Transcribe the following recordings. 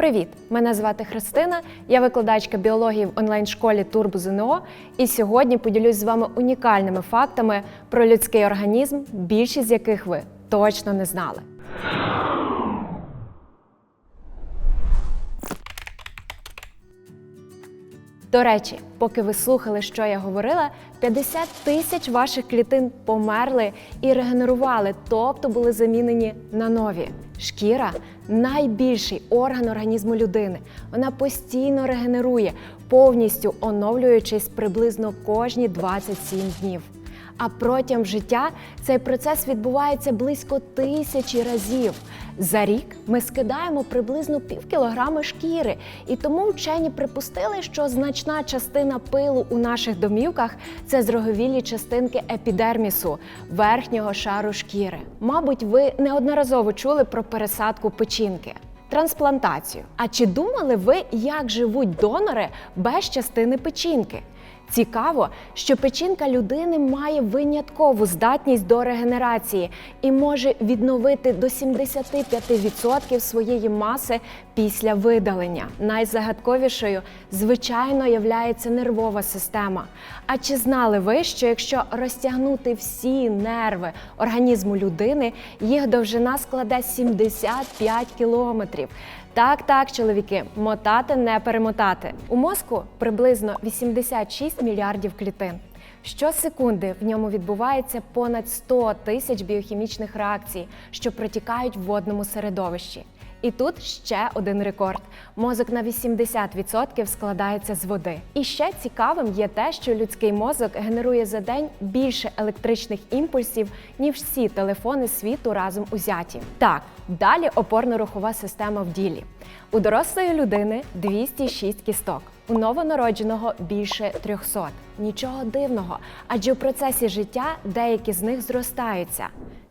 Привіт! Мене звати Христина. Я викладачка біології в онлайн-школі Турбо ЗНО. І сьогодні поділюсь з вами унікальними фактами про людський організм, більшість з яких ви точно не знали. До речі, поки ви слухали, що я говорила, 50 тисяч ваших клітин померли і регенерували, тобто були замінені на нові. Шкіра найбільший орган організму людини. Вона постійно регенерує, повністю оновлюючись приблизно кожні 27 днів. А протягом життя цей процес відбувається близько тисячі разів. За рік ми скидаємо приблизно пів кілограми шкіри, і тому вчені припустили, що значна частина пилу у наших домівках це зроговілі частинки епідермісу, верхнього шару шкіри. Мабуть, ви неодноразово чули про пересадку печінки. Трансплантацію. А чи думали ви, як живуть донори без частини печінки? Цікаво, що печінка людини має виняткову здатність до регенерації і може відновити до 75% своєї маси після видалення. Найзагадковішою, звичайно, являється нервова система. А чи знали ви, що якщо розтягнути всі нерви організму людини, їх довжина складе 75 кілометрів? Так, так, чоловіки, мотати не перемотати. У мозку приблизно 86 мільярдів клітин. Щосекунди в ньому відбувається понад 100 тисяч біохімічних реакцій, що протікають в водному середовищі. І тут ще один рекорд: мозок на 80% складається з води. І ще цікавим є те, що людський мозок генерує за день більше електричних імпульсів, ніж всі телефони світу разом узяті. Так, далі опорно-рухова система в ділі. У дорослої людини 206 кісток. У новонародженого більше 300. Нічого дивного, адже у процесі життя деякі з них зростаються.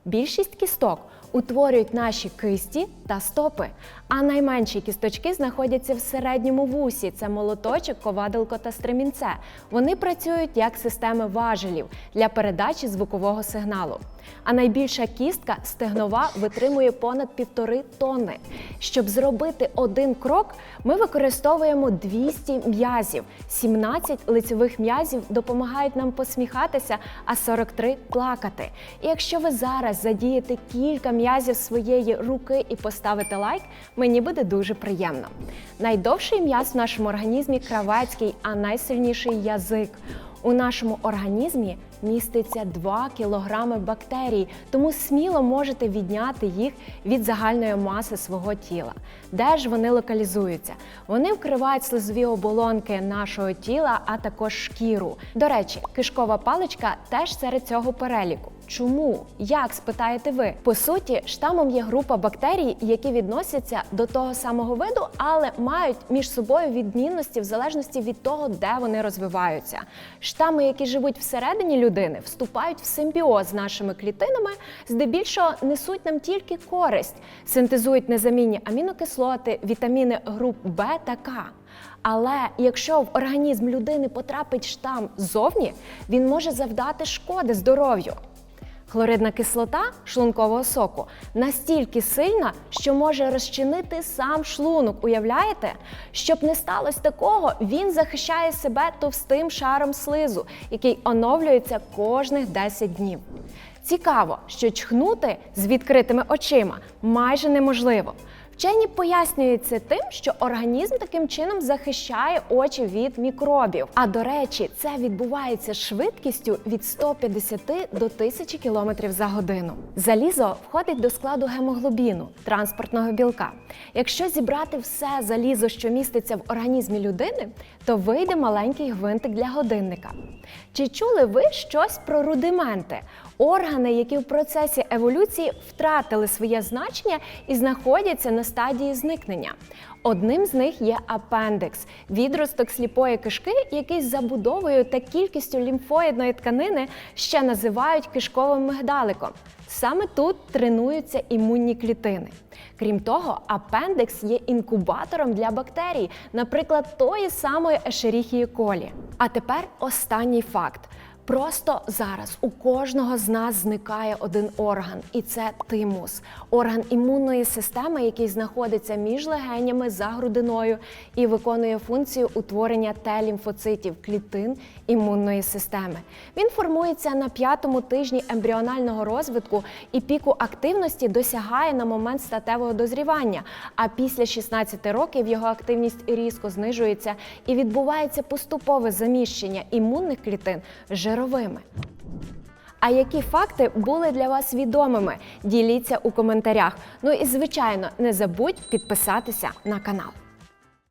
Більшість кісток утворюють наші кисті та стопи, а найменші кісточки знаходяться в середньому вусі. Це молоточок, ковадилко та стремінце. Вони працюють як системи важелів для передачі звукового сигналу. А найбільша кістка стегнова витримує понад півтори тонни. Щоб зробити один крок, ми використовуємо 200 м'язів. 17 лицевих м'язів допомагають нам посміхатися, а 43 плакати. І якщо ви зараз задієте кілька м'язів своєї руки і поставите лайк, мені буде дуже приємно. Найдовший м'яз в нашому організмі кравецький, а найсильніший язик. У нашому організмі міститься 2 кілограми бактерій, тому сміло можете відняти їх від загальної маси свого тіла. Де ж вони локалізуються? Вони вкривають слизові оболонки нашого тіла, а також шкіру. До речі, кишкова паличка теж серед цього переліку. Чому? Як спитаєте ви? По суті, штамом є група бактерій, які відносяться до того самого виду, але мають між собою відмінності в залежності від того, де вони розвиваються. Штами, які живуть всередині людини, вступають в симбіоз з нашими клітинами, здебільшого несуть нам тільки користь, синтезують незамінні амінокислоти, вітаміни груп Б та К. Але якщо в організм людини потрапить штам ззовні, він може завдати шкоди здоров'ю. Хлоридна кислота шлункового соку настільки сильна, що може розчинити сам шлунок. Уявляєте? Щоб не сталося такого, він захищає себе товстим шаром слизу, який оновлюється кожних 10 днів. Цікаво, що чхнути з відкритими очима майже неможливо. Вчені пояснюють це тим, що організм таким чином захищає очі від мікробів. А до речі, це відбувається швидкістю від 150 до 1000 км за годину. Залізо входить до складу гемоглобіну, транспортного білка. Якщо зібрати все залізо, що міститься в організмі людини, то вийде маленький гвинтик для годинника. Чи чули ви щось про рудименти? Органи, які в процесі еволюції втратили своє значення і знаходяться на стадії зникнення. Одним з них є апендикс відросток сліпої кишки, який з забудовою та кількістю лімфоїдної тканини ще називають кишковим мигдаликом. Саме тут тренуються імунні клітини. Крім того, апендикс є інкубатором для бактерій, наприклад, тої самої Escherichia coli. А тепер останній факт. Просто зараз у кожного з нас зникає один орган, і це тимус, орган імунної системи, який знаходиться між легенями за грудиною і виконує функцію утворення Т-лімфоцитів, клітин імунної системи. Він формується на п'ятому тижні ембріонального розвитку і піку активності досягає на момент статевого дозрівання. А після 16 років його активність різко знижується і відбувається поступове заміщення імунних клітин жировими. А які факти були для вас відомими? Діліться у коментарях. Ну і звичайно, не забудь підписатися на канал.